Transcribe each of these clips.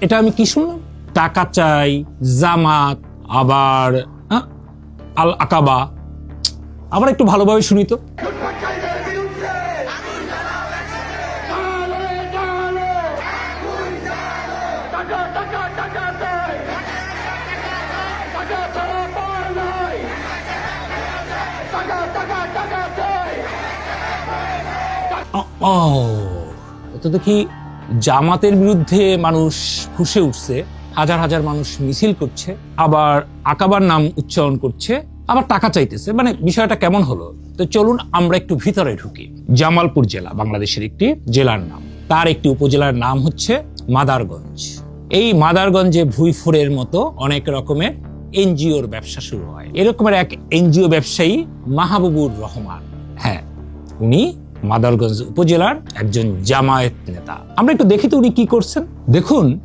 এটা আমি কি শুনলাম? টাকা চাই জামাত আবার আহ, আল আকাবা। আবার একটু ভালোভাবে শুনি তো। ও তো দেখি জামাতের বিরুদ্ধে মানুষ ফুসে উঠছে, হাজার হাজার মানুষ মিছিল করছে, আবার আকাবার নাম উচ্চারণ করছে, আবার টাকা চাইতেছে। মানে বিষয়টা কেমন হলো? তো চলুন আমরা একটু ভিতরে ঢুকি। জামালপুর জেলা, বাংলাদেশের একটি জেলার নাম। তার একটি উপজেলার নাম হচ্ছে মাদারগঞ্জ। এই মাদারগঞ্জে ভুইফুরের মতো অনেক রকমের এনজিওর ব্যবসা শুরু হয়। এরকমের এক এনজিও ব্যবসায়ী মাহবুবুর রহমান। হ্যাঁ উনি মাদারগঞ্জ উপজেলার একজন জামায়াত নেতা। আমরা একটু দেখি তো উনি কি করছেন। দেখুন,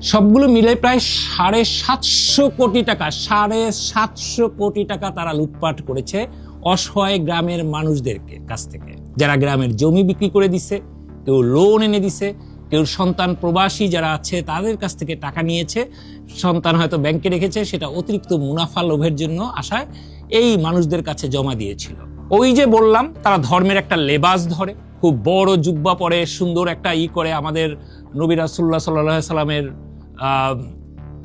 সবগুলো মিলে প্রায় সাড়ে সাতশো কোটি টাকা, সাড়ে সাতশো কোটি টাকা তারা লুটপাট করেছে অসহায় গ্রামের মানুষদেরকে কাছ থেকে। যারা গ্রামের জমি বিক্রি করে দিছে, কেউ লোন এনে দিছে, কেউ সন্তান প্রবাসী যারা আছে তাদের কাছ থেকে টাকা নিয়েছে, সন্তান হয়তো ব্যাংকে রেখেছে, সেটা অতিরিক্ত মুনাফা লোভের জন্য আশায় এই মানুষদের কাছে জমা দিয়েছিল। ওই যে বললাম, তারা ধর্মের একটা লেবাস ধরে। খুব বড় জুব্বা পরে, সুন্দর একটা ই করে আমাদের নবী রাসুল্লাহ সাল্লাহ সাল্লামের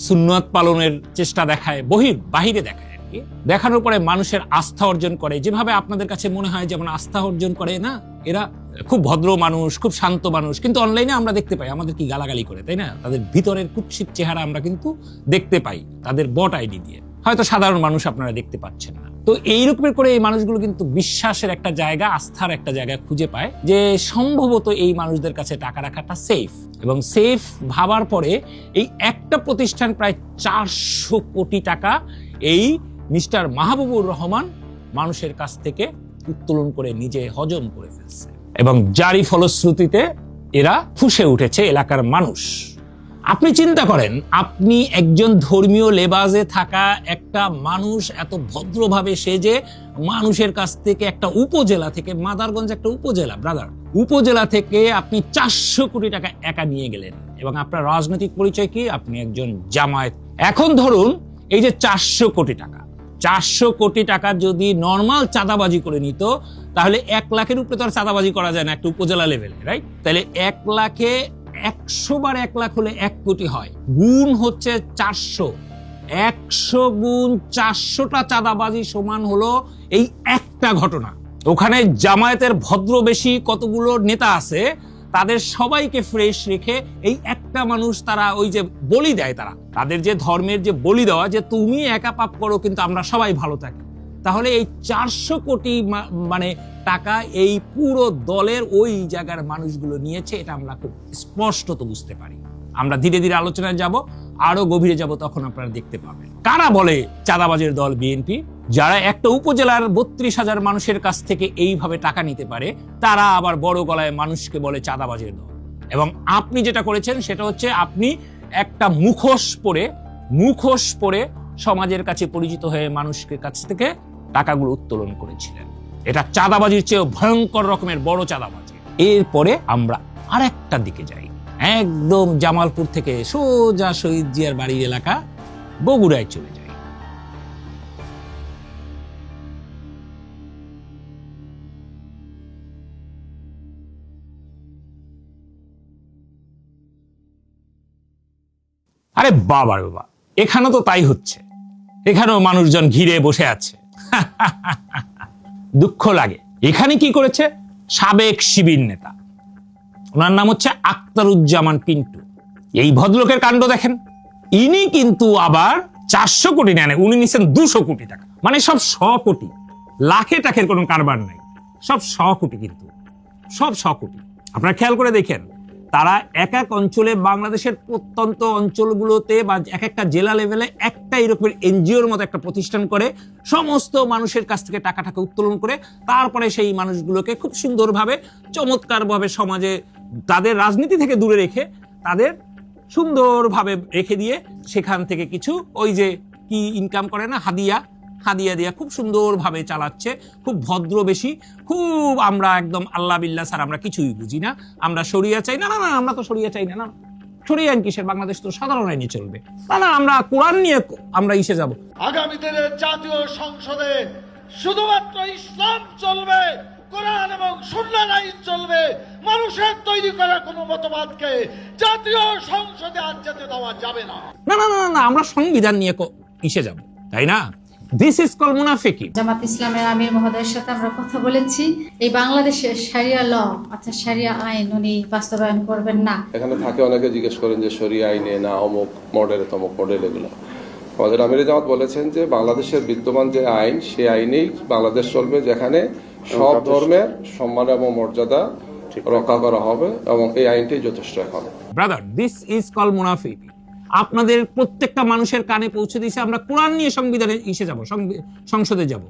সুন্নত পালনের চেষ্টা দেখায়, বহির, বাহিরে দেখায় আর কি। দেখানোর পরে মানুষের আস্থা অর্জন করে। যেভাবে আপনাদের কাছে মনে হয় যেমন আস্থা অর্জন করে, না? এরা খুব ভদ্র মানুষ, খুব শান্ত মানুষ, কিন্তু অনলাইনে আমরা দেখতে পাই, আমাদের কি গালাগালি করে, তাই না? তাদের ভিতরের কুৎসিত চেহারা আমরা কিন্তু দেখতে পাই, তাদের বট আইডি দিয়ে। হয়তো সাধারণ মানুষ আপনারা দেখতে পাচ্ছেন না। তো এই রকমের করে এই মানুষগুলো কিন্তু বিশ্বাসের একটা জায়গা, আস্থার একটা জায়গা খুঁজে পায় যে সম্ভবত এই মানুষদের কাছে টাকা রাখাটা সেফ এবং সেফ ভাবার পরে এই একটা প্রতিষ্ঠান প্রায় চারশো কোটি টাকা এই মিস্টার মাহবুবুর রহমান মানুষের কাছ থেকে উত্তোলন করে নিজে হজম করে ফেলছে। এবং জারি ফলশ্রুতিতে এরা ফুসে উঠেছে এলাকার মানুষ। আপনি চিন্তা করেন, আপনি একজন ধর্মীয় লেবাজে থাকা একটা মানুষ, এত ভদ্রভাবে সেজে মানুষের কাছ থেকে একটা উপজেলা থেকে, মাদারগঞ্জ একটা উপজেলা ব্রাদার উপজেলা থেকে আপনি চারশো কোটি টাকা একা নিয়ে গেলেন। এবং আপনার রাজনৈতিক পরিচয় কি? আপনি একজন জামায়াত। এখন ধরুন, এই যে চারশো কোটি টাকা, চারশো কোটি টাকা যদি নর্মাল চাঁদাবাজি করে নিত, তাহলে এক লাখের উপরে তো আর চাঁদাবাজি করা যায় না একটা উপজেলা লেভেলে রাইট তাহলে এক লাখে একশো বার এক লাখ হলে এক কোটি হয়। গুণ হচ্ছে চারশো। একশো গুণ চারশোটা চাঁদাবাজি সমান হলো এই একটা ঘটনা। ওখানে জামায়াতের ভদ্র বেশি কতগুলো নেতা আছে, তাদের সবাইকে ফ্রেশ রেখে এই একটা মানুষ তারা ওই যে বলি দেয় তারা। তাদের যে ধর্মের যে বলি দেওয়া যে তুমি একা পাপ করো, কিন্তু আমরা সবাই ভালো থাকি। তাহলে এই চারশো কোটি মানে টাকা এই পুরো দলের ওই জায়গার মানুষগুলো নিয়েছে, এটা আমরা খুব স্পষ্টত বুঝতে পারি। আমরা ধীরে ধীরে আলোচনায় যাব, আরও গভীরে যাব, তখন আপনারা দেখতে পাবেন। কারা বলে চাঁদাবাজের দল বিএনপি? যারা একটা উপজেলার বত্রিশ হাজার মানুষের কাছ থেকে এইভাবে টাকা নিতে পারে, তারা আবার বড় গলায় মানুষকে বলে চাঁদাবাজের দল। এবং আপনি যেটা করেছেন, সেটা হচ্ছে আপনি একটা মুখোশ পরে মুখোশ পরে সমাজের কাছে পরিচিত হয়ে মানুষকে কাছ থেকে টাকাগুলো উত্তোলন করেছিলেন। এটা চাঁদাবাজির চেয়েও ভয়ঙ্কর রকমের বড় চাঁদাবাজি। এরপরে আমরা আরেকটা দিকে যাই। একদম জামালপুর থেকে সোজা শহীদ জিয়ার বাড়ির এলাকা বগুড়ায় চলে যাই। আরে বাবা রে বাবা এখানে তো তাই হচ্ছে। এখানেও মানুষজন ঘিরে বসে আছে। দুঃখ লাগে। এখানে কি করেছে? সাবেক শিবির নেতা। ওনার নাম হচ্ছে আক্তারুজ্জামান পিন্টু। এই ভদ্রলোকের কাণ্ড দেখেন। ইনি কিন্তু আবার চারশো কোটি নেন। উনি নিছেন দুশো কোটি টাকা। মানে সব শ কোটি। লাখে টাকের কোনো কারবার নাই। সব শ কোটি কিন্তু। সব শ কোটি। আপনারা খেয়াল করে দেখেন তারা এক এক অঞ্চলে বাংলাদেশের প্রত্যন্ত অঞ্চলগুলোতে বা এক একটা জেলা লেভেলে একটা এরকমের এনজিওর মতো একটা প্রতিষ্ঠান করে, সমস্ত মানুষের কাছ থেকে টাকা টাকা উত্তোলন করে, তারপরে সেই মানুষগুলোকে খুব সুন্দরভাবে, চমৎকারভাবে সমাজে তাদের রাজনীতি থেকে দূরে রেখে তাদের সুন্দরভাবে রেখে দিয়ে সেখান থেকে কিছু ওই যে কি ইনকাম করে না, হাদিয়া হাদিয়া দিয়া খুব সুন্দরভাবে চালাচ্ছে খুব ভদ্র বেশি খুব আমরা একদম আল্লাহ বিল্লাহ স্যার আমরা কিছুই বুঝি না। আমরা সরিয়া চাই না না না আমরা তো সরিয়া চাই না না। শরিয়া আইন কিসের? বাংলাদেশ তো সাধারণ আইনে চলবে। না না আমরা কোরআন নিয়ে আমরা ইসে যাব। আগামী দিনের জাতীয় সংসদে শুধুমাত্র ইসলাম চলবে কোরআন এবং সুন্নাহ আইন চলবে মানুষের তৈরি করা কোনো মতবাদকে জাতীয় সংসদে আজ যেতে দেওয়া যাবে না। না না না আমরা সংবিধান নিয়ে ইসে যাব তাই না? দিস ইজ কল মুনাফিকি জামাত ইসলামের আমির মহোদয়ের সাথে আমরা কথা বলেছি। এই বাংলাদেশের সারিয়া ল অর্থাৎ সারিয়া আইন উনি বাস্তবায়ন করবেন না। এখানে থাকে অনেকে জিজ্ঞেস করেন যে শরিয়া আইনে না অমুক মডেল তমুক মডেল এগুলো। আমাদের আমির জামাত বলেছেন যে বাংলাদেশের বিদ্যমান যে আইন সেই আইনেই বাংলাদেশ চলবে যেখানে সব ধর্মের সম্মান এবং মর্যাদা রক্ষা করা হবে এবং এই আইনটাই যথেষ্ট এখন। ব্রাদার দিস ইজ কল মুনাফিকি আপনাদের প্রত্যেকটা মানুষের কানে পৌঁছে দিয়েছে, আমরা কোরআন নিয়ে সংবিধানে ইসে যাব সংসদে যাব।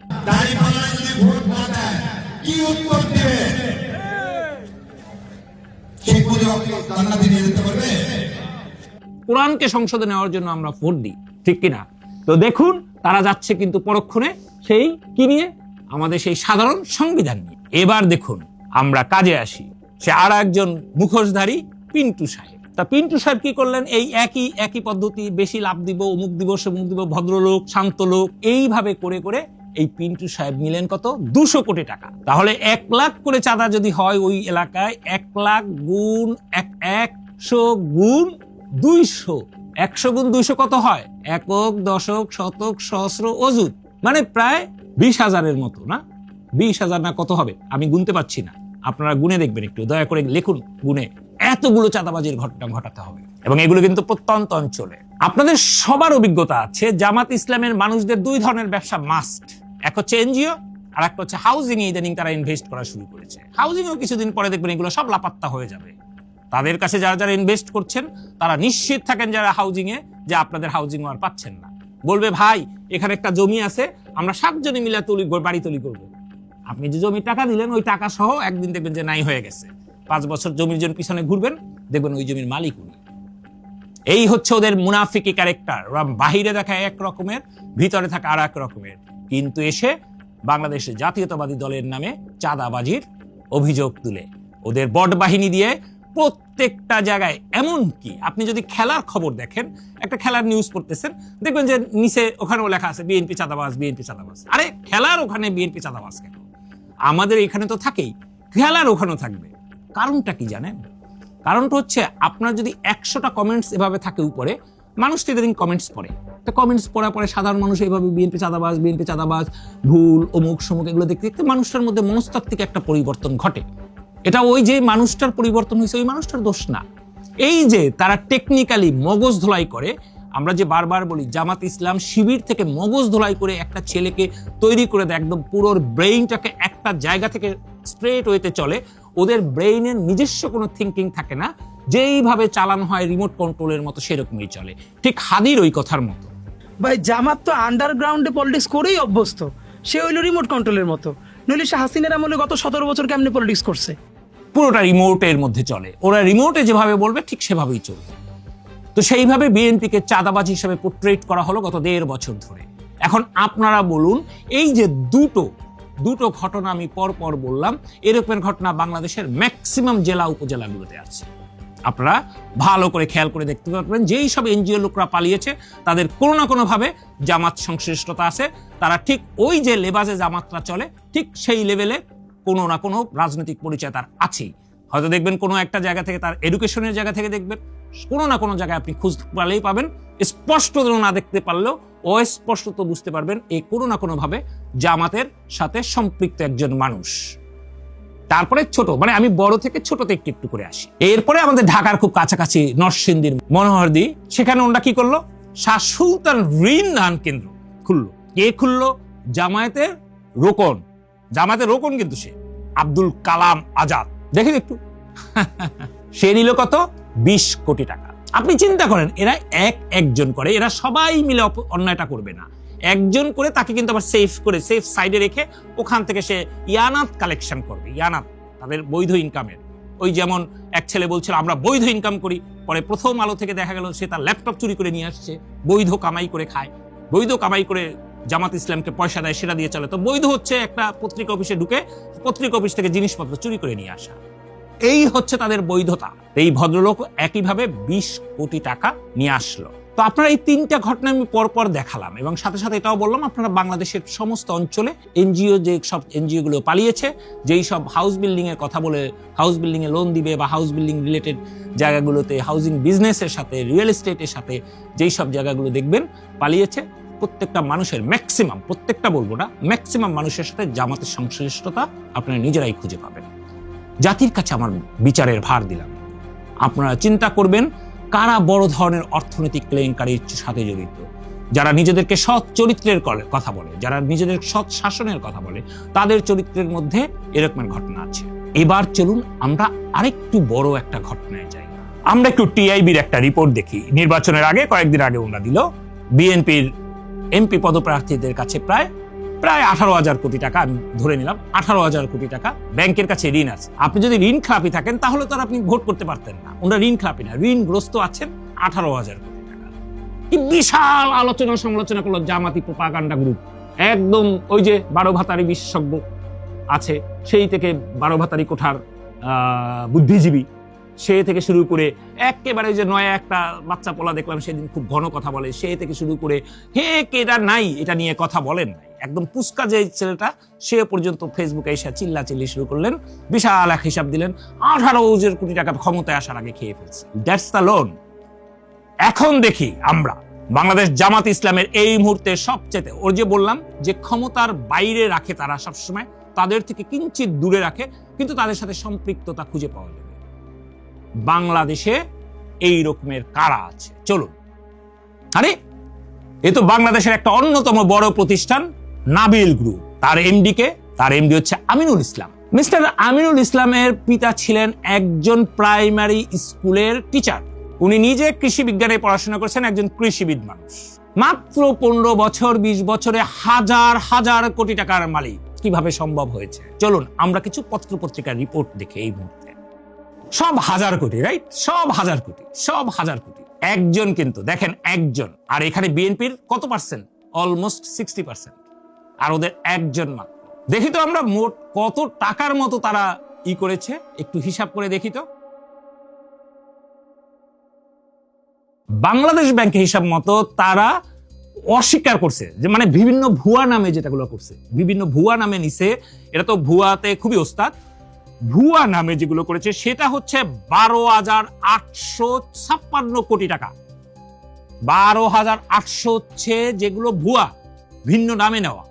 কোরআনকে সংসদে নেওয়ার জন্য আমরা ভোট দিই, ঠিক কিনা? তো দেখুন, তারা যাচ্ছে কিন্তু পরক্ষণে, সেই কি নিয়ে? আমাদের সেই সাধারণ সংবিধান নিয়ে। এবার দেখুন, আমরা কাজে আসি। সে আর একজন মুখোশধারী পিন্টু সাহেব। তা পিন্টু সাহেব কি করলেন? এই একই একই পদ্ধতি, বেশি লাভ দিব, অমুক দিব, সমুক দিব, ভদ্রলোক, শান্ত লোক, এইভাবে করে করে এই পিন্টু সাহেব নিলেন কত? দুশো কোটি টাকা। তাহলে এক লাখ করে চাঁদা যদি হয় ওই এলাকায়, এক লাখ গুণ এক, একশো গুণ দুইশো। একশো গুণ দুইশো কত হয়? একক, দশক, শতক, সহস্র অযুত। মানে প্রায় বিশ হাজারের মতো, না? বিশ হাজার না কত হবে? আমি গুনতে পারছি না। আপনারা গুনে দেখবেন একটু, দয়া করে লিখুন গুনে। এতগুলো চাঁদাবাজির ঘটনা ঘটাতে হবে। এবং এগুলো কিন্তু প্রত্যন্ত অঞ্চলে। আপনাদের সবার অভিজ্ঞতা আছে, জামাত ইসলামের মানুষদের দুই ধরনের ব্যবসা মাস্ট এক হচ্ছে এনজিও, আর একটা হচ্ছে হাউজিং এ ইদানিং তারা ইনভেস্ট করা শুরু করেছে। হাউজিংও কিছুদিন পরে দেখবেন এগুলো সব লাপাত্তা হয়ে যাবে। তাদের কাছে যারা যারা ইনভেস্ট করছেন, তারা নিশ্চিত থাকেন যারা হাউজিং এ যে আপনাদের হাউজিং আর পাচ্ছেন না। বলবে, ভাই, এখানে একটা জমি আছে, আমরা সাতজনে মিলে তুলি, বাড়ি তৈরি করব। আপনি যে জমির টাকা দিলেন, ওই টাকা সহ একদিন দেখবেন যে নাই হয়ে গেছে। পাঁচ বছর জমির জন্য পিছনে ঘুরবেন, দেখবেন ওই জমির মালিক উনি। এই হচ্ছে ওদের মুনাফিকি ক্যারেক্টার ওরা বাহিরে দেখা এক রকমের, ভিতরে থাকা আর এক রকমের। কিন্তু এসে বাংলাদেশের জাতীয়তাবাদী দলের নামে চাঁদাবাজির অভিযোগ তুলে। ওদের বট বাহিনী দিয়ে প্রত্যেকটা জায়গায় এমন কি আপনি যদি খেলার খবর দেখেন, একটা খেলার নিউজ পড়তেছেন, দেখবেন যে নিচে ওখানেও লেখা আছে, বিএনপি চাঁদাবাজ বিএনপি চাঁদাবাজ। আরে, খেলার ওখানে বিএনপি চাঁদাবাজ কেন? আমাদের এখানে তো থাকেই, খেলার ওখানেও থাকবে। কারণটা কি জানেন? কারণটা হচ্ছে আপনার যদি একশোটা কমেন্টস এভাবে থাকে উপরে, মানুষ তো এদিন কমেন্টস পড়ে। তো কমেন্টস পড়ার পরে সাধারণ মানুষ এইভাবে বিএনপি চাঁদাবাজ বিএনপি চাঁদাবাজ, ভুল, অমুক, সমুক এগুলো দেখতে দেখতে মানুষটার মধ্যে মনস্তাত্ত্বিক একটা পরিবর্তন ঘটে। এটা ওই যে মানুষটার পরিবর্তন হয়েছে, ওই মানুষটার দোষ না। এই যে তারা টেকনিক্যালি মগজ ধোলাই করে, আমরা যে বারবার বলি, জামাত ইসলাম শিবির থেকে মগজ ধোলাই করে একটা ছেলেকে তৈরি করে দেয়, একদম পুরোর ব্রেইনটাকে একটা জায়গা থেকে স্ট্রেট ওয়েতে চলে ওদের ব্রেইনের নিজস্ব কোনো থিঙ্কিং থাকে না। যেইভাবে চালানো হয় রিমোট কন্ট্রোলের মতো সেরকমই চলে। ঠিক হাদির ওই কথার মতো। ভাই জামাত তো আন্ডারগ্রাউন্ডে পলিটিক্স করেই অভ্যস্ত। সে হইল রিমোট কন্ট্রোলের মতো। নইলে সে হাসিনের আমলে গত সতেরো বছর কেমনে পলিটিক্স করছে? পুরোটা রিমোটের মধ্যে চলে। ওরা রিমোটে যেভাবে বলবে ঠিক সেভাবেই চলবে। তো সেইভাবে বিএনপিকে চাঁদাবাজ হিসেবে পোর্ট্রেট করা হলো গত দেড় বছর ধরে। এখন আপনারা বলুন এই যে দুটো দুটো ঘটনা আমি পরপর পর বললাম। এরকমের ঘটনা বাংলাদেশের ম্যাক্সিমাম জেলা উপজেলাগুলোতে আছে। আপনারা ভালো করে খেয়াল করে দেখতে পারবেন, যেই সব এনজিও লোকরা পালিয়েছে, তাদের কোনো না কোনোভাবে জামাত সংশ্লিষ্টতা আছে। তারা ঠিক ওই যে লেবাজে জামাতটা চলে, ঠিক সেই লেভেলে কোনো না কোনো রাজনৈতিক পরিচয় তার আছেই। হয়তো দেখবেন কোনো একটা জায়গা থেকে তার এডুকেশনের জায়গা থেকে দেখবেন, কোনো না কোনো জায়গায় আপনি খুঁজ পালেই পাবেন। স্পষ্ট না দেখতে পারলেও অস্পষ্ট তো বুঝতে পারবেন এই কোনো না কোনোভাবে জামাতের সাথে সম্পৃক্ত একজন মানুষ। তারপরে ছোট মানে আমি বড় থেকে ছোটতে একটু একটু করে আসি। এরপরে আমাদের ঢাকার খুব কাছাকাছি নরসিংদীর মনোহরদি, সেখানে ওনারা কি করল? শাহ সুলতান ঋণ দান কেন্দ্র খুললো। কে খুললো? জামায়াতের রোকন। জামায়াতের রোকন কিন্তু সে, আব্দুল কালাম আজাদ। দেখেন একটু। সে নিল কত? বিশ কোটি টাকা। আপনি চিন্তা করেন, এরা এক একজন করে, এরা সবাই মিলে অন্যায়টা করবে না। একজন করে তাকে কিন্তু আবার সেফ করে সেফ সাইডে রেখে ওখান থেকে সে ইয়ানাত কালেকশন করবে। ইয়ানাত, তাদের বৈধ ইনকামের ওই যেমন এক ছেলে বলছিল, আমরা বৈধ ইনকাম করি। পরে প্রথম আলো থেকে দেখা গেল, সে তার ল্যাপটপ চুরি করে নিয়ে আসছে। বৈধ কামাই করে খায়। বৈধ কামাই করে জামাত ইসলামকে পয়সা দেয়, সেটা দিয়ে চলে। তো বৈধ হচ্ছে একটা পত্রিকা অফিসে ঢুকে পত্রিকা অফিস থেকে জিনিসপত্র চুরি করে নিয়ে আসা। এই হচ্ছে তাদের বৈধতা। এই ভদ্রলোক একইভাবে বিশ কোটি টাকা নিয়ে আসলো। তো আপনারা এই তিনটা ঘটনা আমি পরপর দেখালাম এবং সাথে সাথে এটাও বললাম, আপনারা বাংলাদেশের সমস্ত অঞ্চলে এনজিও যে সব এনজিও গুলো পালিয়েছে, যেই সব হাউস বিল্ডিং এর কথা বলে হাউস বিল্ডিং এ লোন দিবে বা হাউস বিল্ডিং রিলেটেড জায়গাগুলোতে হাউজিং বিজনেসের সাথে রিয়েল এস্টেটের সাথে যেই সব জায়গাগুলো দেখবেন, পালিয়েছে। প্রত্যেকটা মানুষের ম্যাক্সিমাম প্রত্যেকটা বলব না ম্যাক্সিমাম মানুষের সাথে জামাতের সংশ্লিষ্টতা আপনারা নিজেরাই খুঁজে পাবেন। জাতির কাছে আমার বিচারের ভার দিলাম। আপনারা চিন্তা করবেন কারা বড় ধরনের অর্থনৈতিক কেলেঙ্কারির সাথে জড়িত। যারা নিজেদেরকে সৎ চরিত্রের কথা বলে, যারা নিজেদের সৎ শাসনের কথা বলে, তাদের চরিত্রের মধ্যে এরকমের ঘটনা আছে। এবার চলুন আমরা আরেকটু বড় একটা ঘটনায় যাই। আমরা একটু টিআইবির একটা রিপোর্ট দেখি। নির্বাচনের আগে কয়েকদিন আগে ওনারা দিল। বিএনপির এমপি পদপ্রার্থীদের কাছে প্রায় প্রায় আঠারো হাজার কোটি টাকা আমি ধরে নিলাম, আঠারো হাজার কোটি টাকা ব্যাংকের কাছে ঋণ আছে। আপনি যদি ঋণ খেলাপি থাকেন, তাহলে তো আর আপনি ভোট করতে পারতেন না। ওনারা ঋণ খেলাপি না, ঋণগ্রস্ত আছেন আঠারো হাজার কোটি টাকা। কি বিশাল আলোচনা সমালোচনা করল জামাতি প্রোপাগান্ডা গ্রুপ। একদম ওই যে বারো ভাতারি বিশেষজ্ঞ আছে, সেই থেকে বারো ভাতারি কোঠার বুদ্ধিজীবী। সে থেকে শুরু করে একেবারে যে নয়া একটা বাচ্চা পোলা দেখলাম, সেদিন খুব ঘন কথা বলে। সে থেকে শুরু করে হে কেটা নাই, এটা নিয়ে কথা বলেন একদম পুস্কা যে ছেলেটা, সে পর্যন্ত ফেসবুকে এসে চিল্লা চিল্লি শুরু করলেন। বিশাল এক হিসাব দিলেন, আঠারো হাজার কোটি টাকা ক্ষমতায় আসার আগে খেয়ে ফেলছে। দ্যাটস দ্য লোন এখন দেখি আমরা, বাংলাদেশ জামাত ইসলামের এই মুহূর্তে সবচেয়ে, ওর যে বললাম যে ক্ষমতার বাইরে রাখে তারা সবসময়, তাদের থেকে কিঞ্চিত দূরে রাখে, কিন্তু তাদের সাথে সম্পৃক্ততা খুঁজে পাওয়া যাবে বাংলাদেশে এই রকমের কারা আছে? চলুন। আরে, এ তো বাংলাদেশের একটা অন্যতম বড় প্রতিষ্ঠান, নাবিল গ্রুপ। তার এমডি কে? তার এমডি হচ্ছে আমিনুল ইসলাম। মিস্টার আমিনুল ইসলামের পিতা ছিলেন একজন প্রাইমারি স্কুলের টিচার। উনি নিজে কৃষি বিজ্ঞানে পড়াশোনা করেছেন, একজন কৃষিবিদ মানুষ। মাত্র পনেরো বছর, বিশ বছরে হাজার হাজার কোটি টাকার মালিক। কীভাবে সম্ভব হয়েছে? চলুন, আমরা কিছু পত্র পত্রিকার রিপোর্ট দেখে এই মুহূর্তে সব হাজার কোটি রাইট সব হাজার কোটি, সব হাজার কোটি। একজন কিন্তু, দেখেন, একজন। আর এখানে বিএনপির কত পার্সেন্ট অলমোস্ট সিক্সটি পার্সেন্ট আর ওদের একজন মাত্র। দেখি তো আমরা মোট কত টাকার মতো তারা ই করেছে। একটু হিসাব করে দেখি তো। বাংলাদেশ ব্যাংকের হিসাব মতো তারা অস্বীকার করছে। যে মানে বিভিন্ন ভুয়া নামে যেটাগুলো করছে। বিভিন্ন ভুয়া নামে নিছে। এটা তো ভুয়াতে খুবই ওস্তাদ। ভুয়া নামে যেগুলো করেছে, সেটা হচ্ছে বারো হাজার আটশো ছাপ্পান্ন কোটি টাকা। বারো হাজার আটশো হচ্ছে যেগুলো ভুয়া, ভিন্ন নামে নেওয়া।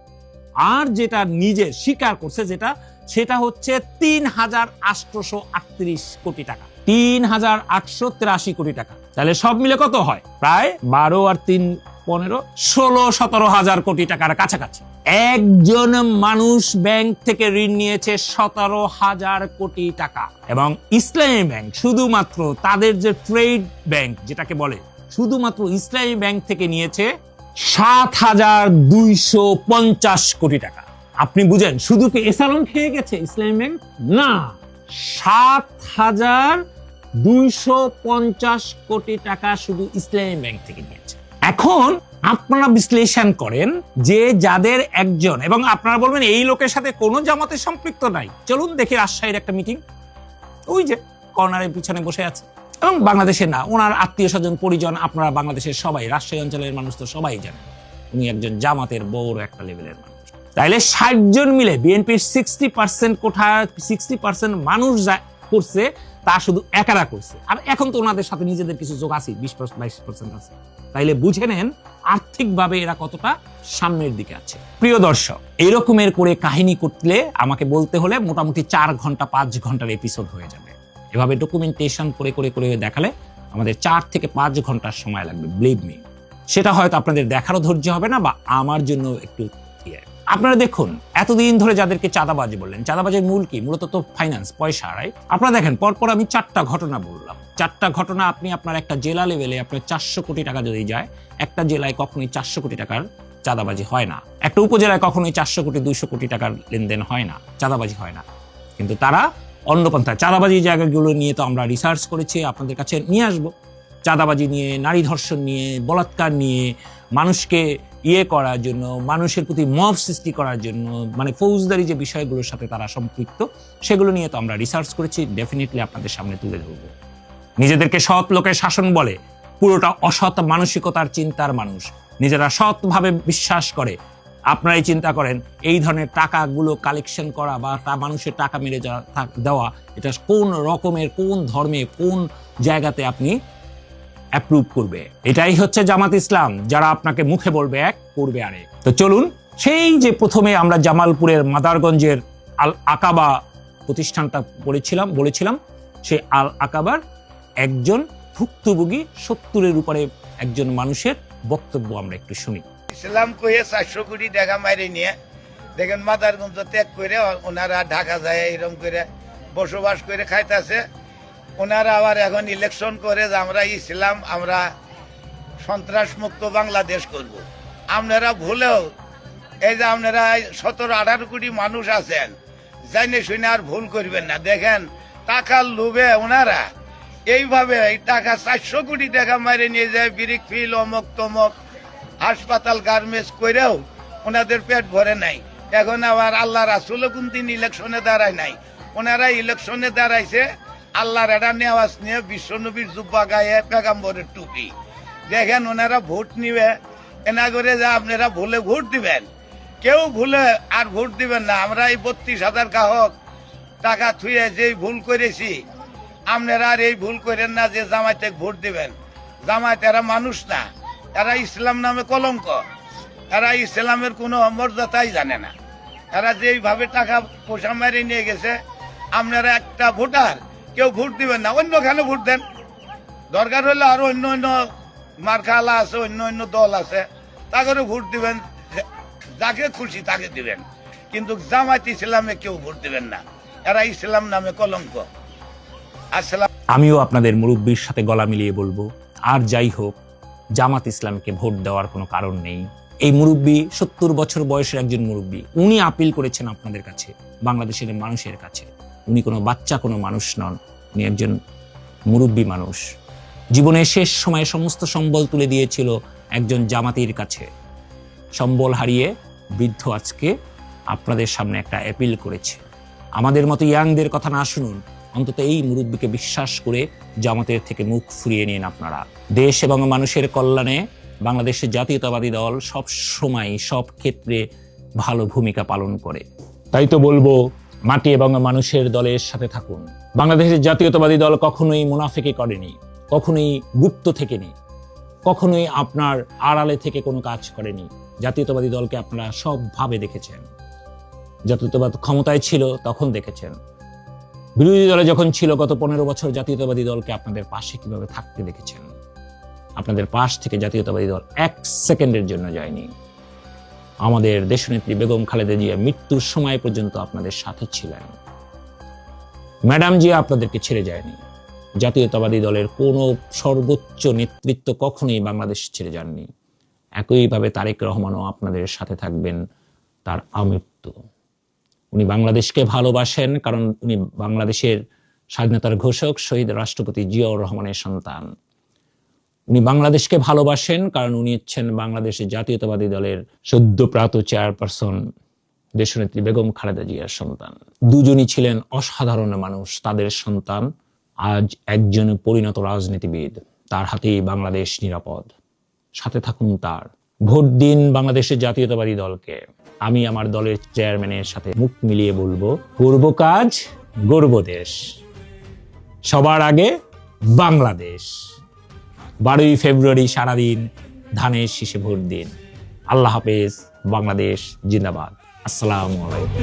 আর যেটা নিজে স্বীকার করছে যেটা, সেটা হচ্ছে তিন হাজার আটশোশো আটত্রিশ কোটি টাকা। তিন হাজার আটশো তিরাশি কোটি টাকা। তাহলে সব মিলে কত হয়? প্রায় বারো আর তিন পনেরো, ষোলো সতেরো হাজার কোটি টাকার কাছাকাছি। একজন মানুষ ব্যাংক থেকে ঋণ নিয়েছে সতেরো হাজার কোটি টাকা এবং ইসলামী ব্যাংক শুধুমাত্র তাদের যে ট্রেড ব্যাংক যেটাকে বলে, শুধুমাত্র ইসলামী ব্যাংক থেকে নিয়েছে সাত হাজার দুইশো পঞ্চাশ কোটি টাকা। আপনি বুঝেন, শুধু কি এসালন খেয়ে গেছে ইসলামী ব্যাংক? না, সাত হাজার দুইশো পঞ্চাশ কোটি টাকা শুধু ইসলামী ব্যাংক থেকে নিয়েছে। এখন আপনারা বিশ্লেষণ করেন যে যাদের একজন, এবং আপনারা বলবেন এই লোকের সাথে কোনো জামাতে সম্পৃক্ত নাই। চলুন দেখি রাজশাহীর একটা মিটিং ওই যে কর্নারের পিছনে বসে আছে। এবং বাংলাদেশে না, ওনার আত্মীয় স্বজন, পরিজন আপনারা বাংলাদেশের সবাই, রাজশাহী অঞ্চলের মানুষ তো সবাই জানেন। উনি একজন জামাতের বড় একটা লেভেলের মানুষ। তাইলে ষাট জন মিলে বিএনপির সিক্সটি পার্সেন্ট কোঠা সিক্সটি পার্সেন্ট মানুষ করছে তা শুধু একারা করছে। আর এখন তো ওনাদের সাথে নিজেদের কিছু যোগ আছে বিশ বাইশ পার্সেন্ট আছে। তাইলে বুঝে নেন আর্থিকভাবে এরা কতটা সামনের দিকে আছে। প্রিয় দর্শক, এরকমের করে কাহিনী করলে আমাকে বলতে হলে মোটামুটি চার ঘণ্টা, পাঁচ ঘণ্টার এপিসোড হয়ে যাবে। এভাবে ডকুমেন্টেশন করে করে করে দেখালে আমাদের চার থেকে পাঁচ ঘণ্টার সময় লাগবে বিলিভ মি সেটা হয়তো আপনাদের দেখারও ধৈর্য হবে না বা আমার জন্য একটু। আপনারা দেখুন, এতদিন ধরে যাদেরকে চাঁদাবাজি বললেন, চাঁদাবাজির মূল কি? মূলত তো ফাইন্যান্স পয়সা রাইট আপনারা দেখেন, পরপর আমি চারটা ঘটনা বললাম। চারটা ঘটনা আপনি আপনার একটা জেলা লেভেলে আপনার চারশো কোটি টাকা যদি যায়, একটা জেলায় কখনোই চারশো কোটি টাকার চাঁদাবাজি হয় না। একটা উপজেলায় কখনোই চারশো কোটি, দুইশো কোটি টাকার লেনদেন হয় না, চাঁদাবাজি হয় না। কিন্তু তারা অন্য পন্থা চাঁদাবাজি জায়গাগুলো নিয়ে তো আমরা রিসার্চ করেছি, আপনাদের কাছে নিয়ে আসব। চাঁদাবাজি নিয়ে, নারী ধর্ষণ নিয়ে, বলাৎকার নিয়ে, মানুষকে ইয়ে করার জন্য, মানুষের প্রতি মব সৃষ্টি করার জন্য মানে ফৌজদারি যে বিষয়গুলোর সাথে তারা সম্পৃক্ত, সেগুলো নিয়ে তো আমরা রিসার্চ করেছি ডেফিনেটলি আপনাদের সামনে তুলে ধরবো। নিজেদেরকে সৎ লোকের শাসন বলে, পুরোটা অসৎ মানসিকতার চিন্তার মানুষ। নিজেরা সৎভাবে বিশ্বাস করে, আপনারাই চিন্তা করেন, এই ধরনের টাকাগুলো কালেকশন করা বা তা মানুষের টাকা মেরে দেওয়া, এটা কোন রকমের, কোন ধর্মে, কোন জায়গাতে আপনি অ্যাপ্রুভ করবে। এটাই হচ্ছে জামাত ইসলাম, যারা আপনাকে মুখে বলবে এক করবে আরেক। তো চলুন, সেই যে প্রথমে আমরা জামালপুরের মাদারগঞ্জের আল আকাবা প্রতিষ্ঠানটা বলেছিলাম বলেছিলাম, সেই আল আকাবার একজন ভুক্তভোগী সত্তরের উপরে একজন মানুষের বক্তব্য আমরা একটু শুনি। ইসলাম কয়ে চারশো কোটি টাকা মারি নিয়ে, দেখেন মাদারগঞ্জ ত্যাগ করে ওনারা ঢাকা যায় এরকম করে বসবাস করে খাইতেছে। ওনারা আবার এখন ইলেকশন করে যে আমরা ইসলাম, আমরা সন্ত্রাস মুক্ত বাংলাদেশ করব। আপনারা ভুলেও, এই যে আপনারা সতেরো, আঠারো কোটি মানুষ আছেন, জানে শুনে আর ভুল করবেন না। দেখেন, টাকার লোভে ওনারা এইভাবে এই টাকা চারশো কোটি টাকা মারে নিয়ে যায়, বিরিক ফিল, অমক তমক, হাসপাতাল, গার্মেন্টস করেও ওনাদের পেট ভরে নাই। এখন আবার আল্লাহ রাসুলও কোনদিন ইলেকশনে দাঁড়ায় নাই। ওনারা ইলেকশনে দাঁড়াইছে আল্লাহর এটা নেওয়াজ নিয়ে বিশ্বনবীর জুব্বা গায়ে পেগাম্বরের টুপি। দেখেন ওনারা ভোট নিবে, এনা করে যে আপনারা ভুলে ভোট দিবেন। কেউ ভুলে আর ভোট দিবেন না। আমরা এই বত্রিশ হাজার গ্রাহক, টাকা থুয়ে যেই ভুল করেছি, আপনারা আর এই ভুল করেন না যে জামাইতে ভোট দিবেন। জামায়াত এরা মানুষ না, এরা ইসলাম নামে কলঙ্ক। এরা ইসলামের কোনো মর্যাদাই জানে না। এরা যেইভাবে টাকা পয়সা মেরে নিয়ে গেছে, আপনারা একটা ভোটার কেউ ভোট দিবেন না, অন্য অন্যখানে ভোট দেন? দরকার হলে আরও অন্য অন্য মার্কালা আছে, অন্য অন্য দল আছে তাকে ভোট দিবেন। যাকে খুশি তাকে দিবেন। কিন্তু জামায়াত ইসলামে কেউ ভোট দিবেন না। এরা ইসলাম নামে কলঙ্ক। আসসালাম। আমিও আপনাদের মুরব্বীর সাথে গলা মিলিয়ে বলব, আর যাই হোক, জামাত ইসলামকে ভোট দেওয়ার কোনো কারণ নেই। এই মুরব্বী সত্তর বছর বয়সের একজন মুরব্বী, উনি আপিল করেছেন আপনাদের কাছে, বাংলাদেশের মানুষের কাছে। উনি কোনো বাচ্চা, কোনো মানুষ নন। উনি একজন মুরব্বী মানুষ। জীবনের শেষ সময়ে সমস্ত সম্বল তুলে দিয়েছিল একজন জামাতির কাছে। সম্বল হারিয়ে বৃদ্ধ আজকে আপনাদের সামনে একটা অ্যাপিল করেছে। আমাদের মতো ইয়াংদের কথা না শুনুন, অন্তত এই মুরব্বীকে বিশ্বাস করে জামাতের থেকে মুখ ফুরিয়ে নিন আপনারা। দেশ এবং মানুষের কল্যাণে বাংলাদেশের জাতীয়তাবাদী দল সব সময় সব ক্ষেত্রে ভালো ভূমিকা পালন করে। তাই তো বলব মাটি এবং মানুষের দলের সাথে থাকুন। বাংলাদেশের জাতীয়তাবাদী দল কখনোই মুনাফেকে করেনি, কখনোই গুপ্ত থেকেনি, কখনোই আপনার আড়ালে থেকে কোনো কাজ করেনি। জাতীয়তাবাদী দলকে আপনারা সবভাবে দেখেছেন। জাতীয়তাবাদ ক্ষমতায় ছিল, তখন দেখেছেন। বিরোধী দলে যখন ছিল, গত পনেরো বছর জাতীয়তাবাদী দলকে আপনাদের পাশে কীভাবে থাকতে দেখেছেন? আপনাদের পাশ থেকে জাতীয়তাবাদী দল এক সেকেন্ডের জন্য যায়নি। আমাদের দেশনেত্রী বেগম খালেদা জিয়া মৃত্যুর সময় পর্যন্ত আপনাদের সাথে ছিলেন। ম্যাডাম জিয়া আপনাদেরকে ছেড়ে যায়নি। জাতীয়তাবাদী দলের কোনো সর্বোচ্চ নেতৃত্ব কখনোই বাংলাদেশ ছেড়ে যাননি। একইভাবে তারেক রহমানও আপনাদের সাথে থাকবেন, তার আমৃত্যু। উনি বাংলাদেশকে ভালোবাসেন, কারণ উনি বাংলাদেশের স্বাধীনতার ঘোষক, শহীদ রাষ্ট্রপতি জিয়াউর রহমানের সন্তান। উনি বাংলাদেশকে ভালোবাসেন, কারণ উনি হচ্ছেন বাংলাদেশের জাতীয়তাবাদী দলের সদ্যপ্রাত চেয়ারপারসন দেশনেত্রী বেগম খালেদা জিয়ার সন্তান। দুজনই ছিলেন অসাধারণ মানুষ, তাদের সন্তান আজ একজন পরিণত রাজনীতিবিদ, তার হাতেই বাংলাদেশ নিরাপদ। সাথে থাকুন তার। ভোট দিন বাংলাদেশের জাতীয়তাবাদী দলকে। আমি আমার দলের চেয়ারম্যানের সাথে মুখ মিলিয়ে বলব, করব কাজ গর্ব দেশ। সবার আগে বাংলাদেশ। বারোই ফেব্রুয়ারি সারাদিন ধানের শীষে ভোট দিন। আল্লাহ হাফেজ বাংলাদেশ জিন্দাবাদ। আসসালামু আলাইকুম।